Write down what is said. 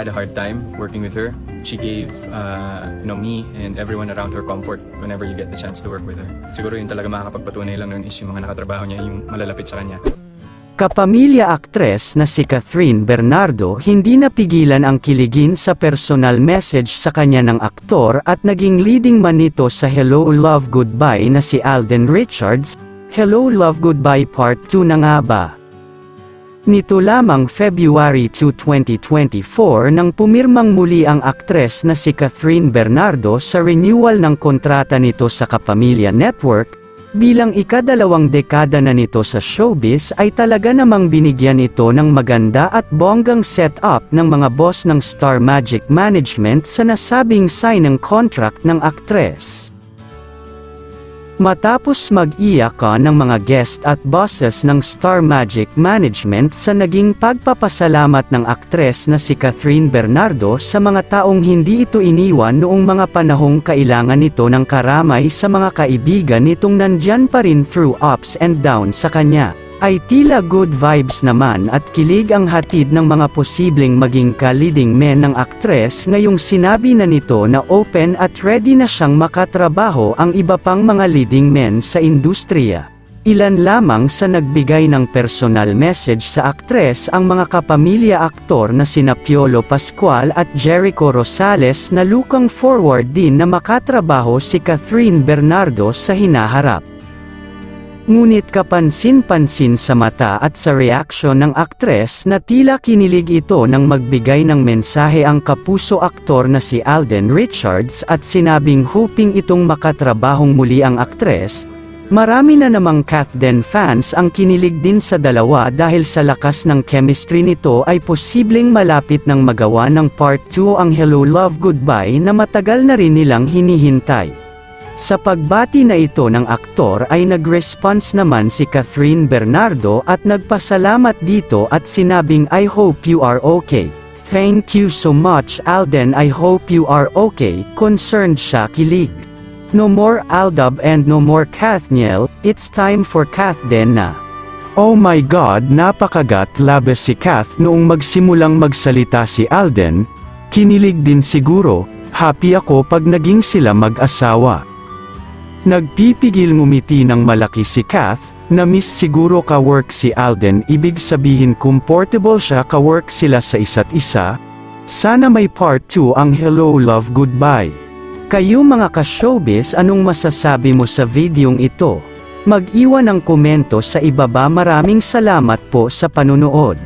had a hard time working with her. She gave uh, you know me and everyone around her comfort whenever you get the chance to work with her. Siguro yung talaga makakapagpatunay lang nun is yung mga nakatrabaho niya, yung malalapit sa kanya. Kapamilya aktres na si Catherine Bernardo hindi napigilan ang kiligin sa personal message sa kanya ng aktor at naging leading man nito sa Hello Love Goodbye na si Alden Richards, Hello Love Goodbye Part 2 na nga ba? Nito lamang February 2, 2024 nang pumirmang muli ang aktres na si Catherine Bernardo sa renewal ng kontrata nito sa Kapamilya Network, Bilang ikadalawang dekada na nito sa showbiz ay talaga namang binigyan ito ng maganda at bonggang setup ng mga boss ng Star Magic Management sa nasabing sign ng contract ng aktres. Matapos mag-iyakan ng mga guest at bosses ng Star Magic Management sa naging pagpapasalamat ng aktres na si Catherine Bernardo sa mga taong hindi ito iniwan noong mga panahong kailangan nito ng karamay sa mga kaibigan nitong nandyan pa rin through ups and downs sa kanya, ay tila good vibes naman at kilig ang hatid ng mga posibleng maging ka-leading men ng aktres ngayong sinabi na nito na open at ready na siyang makatrabaho ang iba pang mga leading men sa industriya. Ilan lamang sa nagbigay ng personal message sa aktres ang mga kapamilya aktor na sina Piolo Pascual at Jericho Rosales na lukang forward din na makatrabaho si Catherine Bernardo sa hinaharap. Ngunit kapansin-pansin sa mata at sa reaksyon ng aktres na tila kinilig ito nang magbigay ng mensahe ang kapuso aktor na si Alden Richards at sinabing hoping itong makatrabahong muli ang aktres, Marami na namang Kathden fans ang kinilig din sa dalawa dahil sa lakas ng chemistry nito ay posibleng malapit ng magawa ng part 2 ang Hello Love Goodbye na matagal na rin nilang hinihintay. Sa pagbati na ito ng aktor ay nag-response naman si Catherine Bernardo at nagpasalamat dito at sinabing I hope you are okay. Thank you so much Alden I hope you are okay, concerned siya kilig. No more Aldab and no more Kathniel, it's time for Kathden na. Oh my God napakagat labes si Kath noong magsimulang magsalita si Alden, kinilig din siguro, happy ako pag naging sila mag-asawa. Nagpipigil ngumiti ng malaki si Kath, na miss siguro ka-work si Alden ibig sabihin comfortable siya ka-work sila sa isa't isa? Sana may part 2 ang Hello Love Goodbye. Kayo mga ka-showbiz anong masasabi mo sa videong ito? Mag-iwan ng komento sa ibaba maraming salamat po sa panunood.